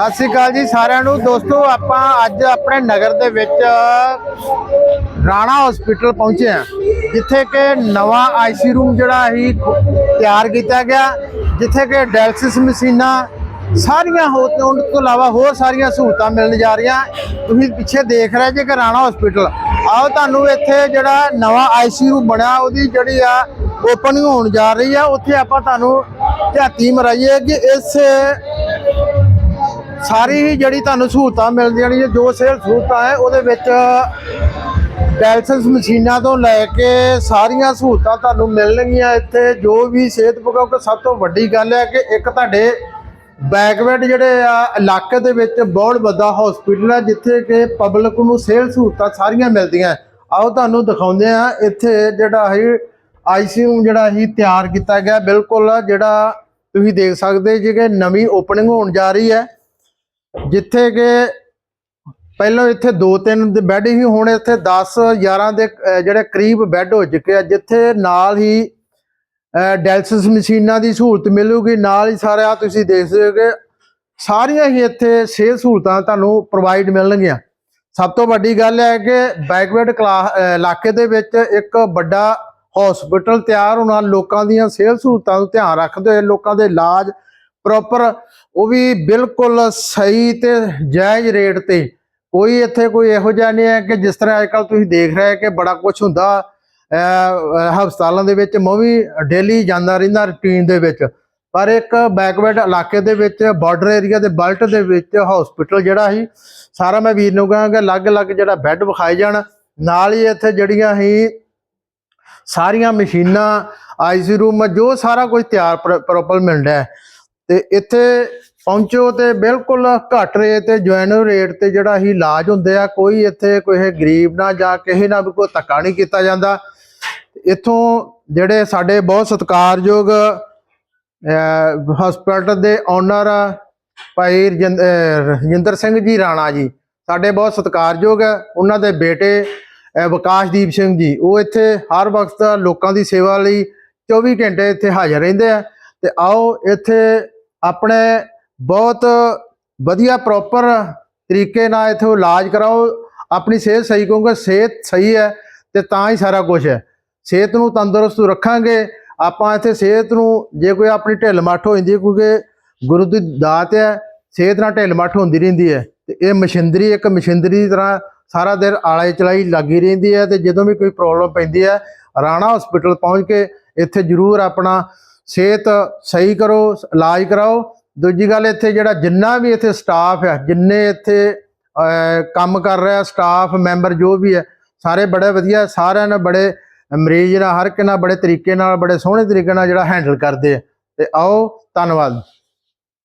ਸਤਿ ਸ੍ਰੀ ਅਕਾਲ ਜੀ ਸਾਰਿਆਂ ਨੂੰ। ਦੋਸਤੋ, ਆਪਾਂ ਅੱਜ ਆਪਣੇ ਨਗਰ ਦੇ ਵਿੱਚ ਰਾਣਾ ਹਸਪੀਟਲ ਪਹੁੰਚੇ ਆ ਜਿੱਥੇ ਕਿ ਨਵਾਂ ਆਈਸੀ ਰੂਮ ਜਿਹੜਾ ਹੀ ਤਿਆਰ ਕੀਤਾ ਗਿਆ, ਜਿੱਥੇ ਕਿ ਡਾਇਲਸਿਸ ਮਸ਼ੀਨਾਂ ਸਾਰੀਆਂ ਹੋਣ ਤੋਂ ਇਲਾਵਾ ਹੋਰ ਸਾਰੀਆਂ ਸਹੂਲਤਾਂ ਮਿਲਣ ਜਾ ਰਹੀਆਂ। ਤੁਸੀਂ ਪਿੱਛੇ ਦੇਖ ਰਹੇ ਜੇ ਕਿ ਰਾਣਾ ਹਸਪੀਟਲ ਆਓ ਤੁਹਾਨੂੰ ਇੱਥੇ ਜਿਹੜਾ ਨਵਾਂ ਆਈਸੀ ਰੂਮ ਬਣਿਆ, ਉਹਦੀ ਜਿਹੜੀ ਆ ਓਪਨਿੰਗ ਹੋਣ ਜਾ ਰਹੀ ਆ, ਉੱਥੇ ਆਪਾਂ ਤੁਹਾਨੂੰ ਧਿਆਤੀ ਮਰਾਈਏ ਕਿ ਇਸ ਸਾਰੀ ਹੀ ਜਿਹੜੀ ਤੁਹਾਨੂੰ ਸਹੂਲਤਾਂ ਮਿਲਦੀਆਂ ਨੇ, ਜੋ ਸਿਹਤ ਸਹੂਲਤਾਂ ਹੈ, ਉਹਦੇ ਵਿੱਚ ਡਾਇਲਸਿਸ ਮਸ਼ੀਨਾਂ ਤੋਂ ਲੈ ਕੇ ਸਾਰੀਆਂ ਸਹੂਲਤਾਂ ਤੁਹਾਨੂੰ ਮਿਲਣਗੀਆਂ ਇੱਥੇ। ਜੋ ਵੀ ਸਿਹਤ ਕਿਉਂਕਿ ਸਭ ਤੋਂ ਵੱਡੀ ਗੱਲ ਹੈ ਕਿ ਇੱਕ ਤੁਹਾਡੇ ਬੈਕਵਰਡ ਜਿਹੜੇ ਆ, ਇਲਾਕੇ ਦੇ ਵਿੱਚ ਬਹੁਤ ਵੱਡਾ ਹਸਪੀਟਲ ਹੈ, ਜਿੱਥੇ ਕਿ ਪਬਲਿਕ ਨੂੰ ਸਿਹਤ ਸਹੂਲਤਾਂ ਸਾਰੀਆਂ ਮਿਲਦੀਆਂ। ਆਓ ਤੁਹਾਨੂੰ ਦਿਖਾਉਂਦੇ ਆ ਇੱਥੇ ਜਿਹੜਾ ਹੈ ਆਈਸੀਯੂ ਜਿਹੜਾ ਹੀ ਤਿਆਰ ਕੀਤਾ ਗਿਆ। ਬਿਲਕੁਲ ਜਿਹੜਾ ਤੁਸੀਂ ਦੇਖ ਸਕਦੇ ਜੀ ਕਿ ਨਵੀਂ ਓਪਨਿੰਗ ਹੋਣ ਜਾ ਰਹੀ ਹੈ। ਜਿੱਥੇ ਕਿ ਪਹਿਲਾਂ ਇੱਥੇ ਦੋ ਤਿੰਨ ਦੇ ਬੈੱਡ ਹੀ ਹੁਣ ਇੱਥੇ 10 11 ਦੇ ਜਿਹੜੇ ਕਰੀਬ ਬੈੱਡ ਹੋ ਚੁੱਕੇ ਆ, ਜਿੱਥੇ ਨਾਲ ਹੀ ਡੈਲਸਿਸ ਮਸ਼ੀਨਾਂ ਦੀ ਸਹੂਲਤ ਮਿਲੂਗੀ, ਨਾਲ ਹੀ ਸਾਰਾ ਤੁਸੀਂ ਦੇਖ ਸਕਦੇ ਹੋ ਕਿ ਸਾਰੀਆਂ ਹੀ ਇੱਥੇ ਸਿਹਤ ਸਹੂਲਤਾਂ ਤੁਹਾਨੂੰ ਪ੍ਰੋਵਾਈਡ ਮਿਲਣਗੀਆਂ। ਸਭ ਤੋਂ ਵੱਡੀ ਗੱਲ ਹੈ ਕਿ ਬੈਕਵਰਡ ਇਲਾਕੇ ਦੇ ਵਿੱਚ ਇੱਕ ਵੱਡਾ ਹਸਪੀਟਲ ਤਿਆਰ ਹੋਣਾ, ਲੋਕਾਂ ਦੀਆਂ ਸਿਹਤ ਸਹੂਲਤਾਂ ਨੂੰ ਧਿਆਨ ਰੱਖਦੇ ਹੋਏ, ਲੋਕਾਂ ਦੇ ਇਲਾਜ ਪ੍ਰੋਪਰ ਉਹ ਵੀ ਬਿਲਕੁਲ ਸਹੀ ਤੇ ਜਾਇਜ਼ ਰੇਟ ਤੇ। ਕੋਈ ਇੱਥੇ ਕੋਈ ਇਹੋ ਜਿਹਾ ਨਹੀਂ ਹੈ ਕਿ ਜਿਸ ਤਰ੍ਹਾਂ ਅੱਜਕੱਲ ਤੁਸੀਂ ਦੇਖ ਰਹੇ ਕਿ ਬੜਾ ਕੁਝ ਹੁੰਦਾ ਹਸਪਤਾਲਾਂ ਦੇ ਵਿੱਚ, ਮੈਂ ਵੀ ਡੇਲੀ ਜਾਂਦਾ ਰਹਿੰਦਾ ਰੂਟੀਨ ਦੇ ਵਿੱਚ। ਪਰ ਇੱਕ ਬੈਕਵਰਡ ਇਲਾਕੇ ਦੇ ਵਿੱਚ ਬਾਰਡਰ ਏਰੀਆ ਦੇ ਬਲਟ ਦੇ ਵਿੱਚ ਹਸਪੀਟਲ ਜਿਹੜਾ ਸੀ, ਸਾਰਾ ਮੈਂ ਵੀਰ ਨੂੰ ਕਹਾਂਗਾ ਅਲੱਗ-ਅਲੱਗ ਜਿਹੜਾ ਬੈੱਡ ਵਿਖਾਏ ਜਾਣ। ਨਾਲ ਹੀ ਇੱਥੇ ਜਿਹੜੀਆਂ ਹੀ ਸਾਰੀਆਂ ਮਸ਼ੀਨਾਂ ਆਈਸੀ ਰੂਮ ਜੋ ਸਾਰਾ ਕੁਝ ਤਿਆਰ ਪ੍ਰੋਪਰ ਮਿਲ ਰਿਹਾ ਹੈ। ਤੇ ਇੱਥੇ ਪਹੁੰਚੋ ਤੇ ਬਿਲਕੁਲ ਘੱਟ ਰੇਟ ਤੇ ਜੁਆਇਨ ਰੇਟ ਤੇ ਜਿਹੜਾ ਹੀ ਇਲਾਜ ਹੁੰਦੇ ਆ, ਕੋਈ ਇੱਥੇ ਕੋਈ ਗਰੀਬ ਨਾ ਜਾਂ ਕਿਸੇ ਨਾਲ ਵੀ ਕੋਈ ਧੱਕਾ ਨਹੀਂ ਕੀਤਾ ਜਾਂਦਾ। ਇੱਥੋਂ ਜਿਹੜੇ ਸਾਡੇ ਬਹੁਤ ਸਤਿਕਾਰਯੋਗ ਹਸਪੀਟਲ ਦੇ ਓਨਰ ਭਾਈ ਰਜਿੰਦ- ਰਜਿੰਦਰ ਸਿੰਘ ਜੀ ਰਾਣਾ ਜੀ, ਸਾਡੇ ਬਹੁਤ ਸਤਿਕਾਰਯੋਗ ਹੈ ਉਹਨਾਂ ਦੇ ਬੇਟੇ ਵਿਕਾਸਦੀਪ ਸਿੰਘ ਜੀ, ਉਹ ਇੱਥੇ ਹਰ ਵਕਤ ਲੋਕਾਂ ਦੀ ਸੇਵਾ ਲਈ 24 ਘੰਟੇ ਇੱਥੇ ਹਾਜ਼ਰ ਰਹਿੰਦੇ ਆ। ਤੇ ਆਓ ਇੱਥੇ ਆਪਣੇ ਬਹੁਤ ਵਧੀਆ ਪ੍ਰੋਪਰ ਤਰੀਕੇ ਨਾਲ ਇੱਥੇ ਇਲਾਜ ਕਰਾਓ। ਆਪਣੀ ਸਿਹਤ ਸਹੀ ਕਿਉਂਕਿ ਸਿਹਤ ਸਹੀ ਹੈ ਤੇ ਤਾਂ ਹੀ ਸਾਰਾ ਕੁਝ ਹੈ। ਸਿਹਤ ਨੂੰ ਤੰਦਰੁਸਤ ਰੱਖਾਂਗੇ। ਆਪਾਂ ਇੱਥੇ ਸਿਹਤ ਨੂੰ, ਜੇ ਕੋਈ ਆਪਣੀ ਢਿੱਲ ਮੱਠ ਹੋ ਜਾਂਦੀ ਹੈ, ਕਿਉਂਕਿ ਗੁਰੂ ਦੀ ਦਾਤ ਹੈ, ਸਿਹਤ ਨਾਲ ਢਿੱਲ ਮੱਠ ਹੁੰਦੀ ਰਹਿੰਦੀ ਹੈ। ਤੇ ਇਹ ਮਸ਼ੀਨਰੀ, ਇੱਕ ਮਸ਼ੀਨਰੀ ਦੀ ਤਰ੍ਹਾਂ ਸਾਰਾ ਦਿਨ ਆਲੇ ਚਲਾਈ ਲੱਗੀ ਰਹਿੰਦੀ ਹੈ ਤੇ ਜਦੋਂ ਵੀ ਕੋਈ ਪ੍ਰੋਬਲਮ ਪੈਂਦੀ ਹੈ, ਰਾਣਾ ਹਸਪੀਟਲ ਪਹੁੰਚ ਕੇ ਇੱਥੇ ਜ਼ਰੂਰ ਆਪਣਾ ਸਿਹਤ ਸਹੀ ਕਰੋ, ਇਲਾਜ ਕਰਾਓ। ਦੂਜੀ ਗੱਲ ਇੱਥੇ ਜਿਹੜਾ ਜਿੰਨਾ ਵੀ ਇੱਥੇ ਸਟਾਫ ਹੈ ਜਿੰਨੇ ਇੱਥੇ ਕੰਮ ਕਰ ਰਿਹਾ ਸਟਾਫ ਮੈਂਬਰ ਜੋ ਵੀ ਹੈ, ਸਾਰੇ ਬੜੇ ਵਧੀਆ, ਸਾਰਿਆਂ ਨੇ ਬੜੇ ਮਰੀਜ਼ ਨਾਲ, ਹਰ ਇੱਕ ਨਾਲ ਬੜੇ ਤਰੀਕੇ ਨਾਲ, ਬੜੇ ਸੋਹਣੇ ਤਰੀਕੇ ਨਾਲ ਜਿਹੜਾ ਹੈਂਡਲ ਕਰਦੇ ਆ। ਤੇ ਆਓ, ਧੰਨਵਾਦ।